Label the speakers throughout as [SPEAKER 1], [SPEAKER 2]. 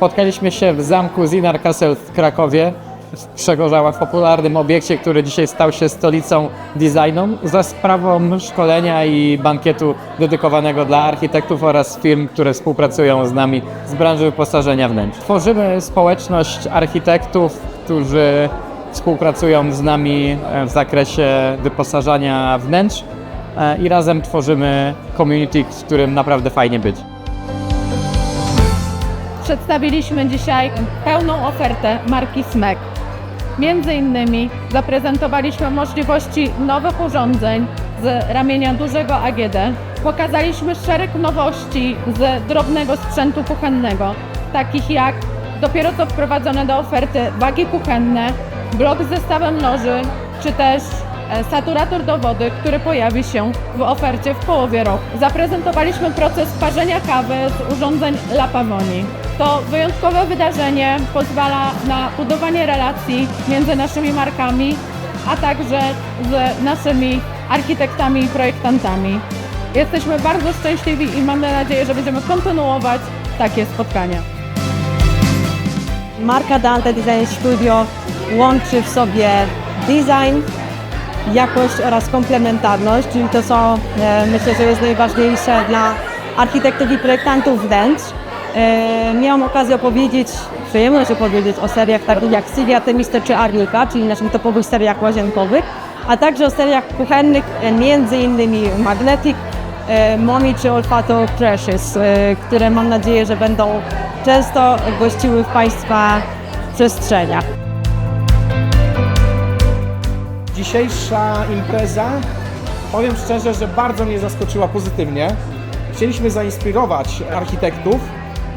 [SPEAKER 1] Spotkaliśmy się w zamku Zinar Castle w Krakowie, w Przegorzałach, popularnym obiekcie, który dzisiaj stał się stolicą designu, za sprawą szkolenia i bankietu dedykowanego dla architektów oraz firm, które współpracują z nami z branży wyposażenia wnętrz. Tworzymy społeczność architektów, którzy współpracują z nami e, w zakresie wyposażania wnętrz e, i razem tworzymy community, w którym naprawdę fajnie być.
[SPEAKER 2] Przedstawiliśmy dzisiaj pełną ofertę marki SMEK. Między innymi zaprezentowaliśmy możliwości nowych urządzeń z ramienia dużego AGD. Pokazaliśmy szereg nowości z drobnego sprzętu kuchennego, takich jak dopiero co wprowadzone do oferty wagi kuchenne, blok z zestawem noży, czy też e, saturator do wody, który pojawi się w ofercie w połowie roku. Zaprezentowaliśmy proces parzenia kawy z urządzeń La Pavoni. To wyjątkowe wydarzenie pozwala na budowanie relacji między naszymi markami, a także z naszymi architektami i projektantami. Jesteśmy bardzo szczęśliwi i mamy nadzieję, że będziemy kontynuować takie spotkania.
[SPEAKER 3] Marka Dante Design Studio łączy w sobie design, jakość oraz komplementarność, czyli to co e, myślę, że jest najważniejsze dla architektów i projektantów wnętrz. E, miałam okazję opowiedzieć, przyjemność opowiedzieć o seriach takich jak Sylvia Temister czy Arnika, czyli naszych topowych seriach łazienkowych, a także o seriach kuchennych, między innymi Magnetic, e, Mommy czy Olfato Precious, e, które mam nadzieję, że będą często gościły w Państwa przestrzeniach.
[SPEAKER 4] Dzisiejsza impreza, powiem szczerze, że bardzo mnie zaskoczyła pozytywnie. Chcieliśmy zainspirować architektów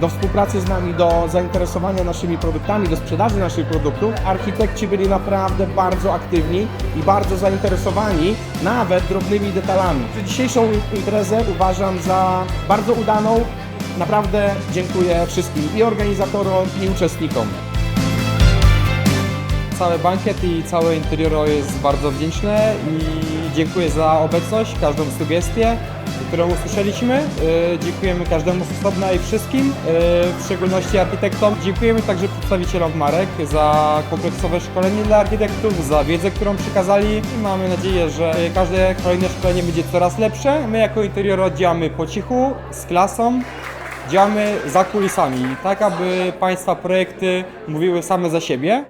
[SPEAKER 4] do współpracy z nami, do zainteresowania naszymi produktami, do sprzedaży naszych produktów. Architekci byli naprawdę bardzo aktywni i bardzo zainteresowani nawet drobnymi detalami. Dzisiejszą imprezę uważam za bardzo udaną. Naprawdę dziękuję wszystkim i organizatorom, i uczestnikom.
[SPEAKER 5] Cały bankiet i całe interioro jest bardzo wdzięczne i dziękuję za obecność, każdą sugestię, którą usłyszeliśmy. Yy, Dziękujemy każdemu z osobna i wszystkim, yy, w szczególności architektom. Dziękujemy także przedstawicielom marek za kompleksowe szkolenie dla architektów, za wiedzę, którą przekazali i mamy nadzieję, że każde kolejne szkolenie będzie coraz lepsze. My jako interioro działamy po cichu, z klasą, działamy za kulisami, tak aby Państwa projekty mówiły same za siebie.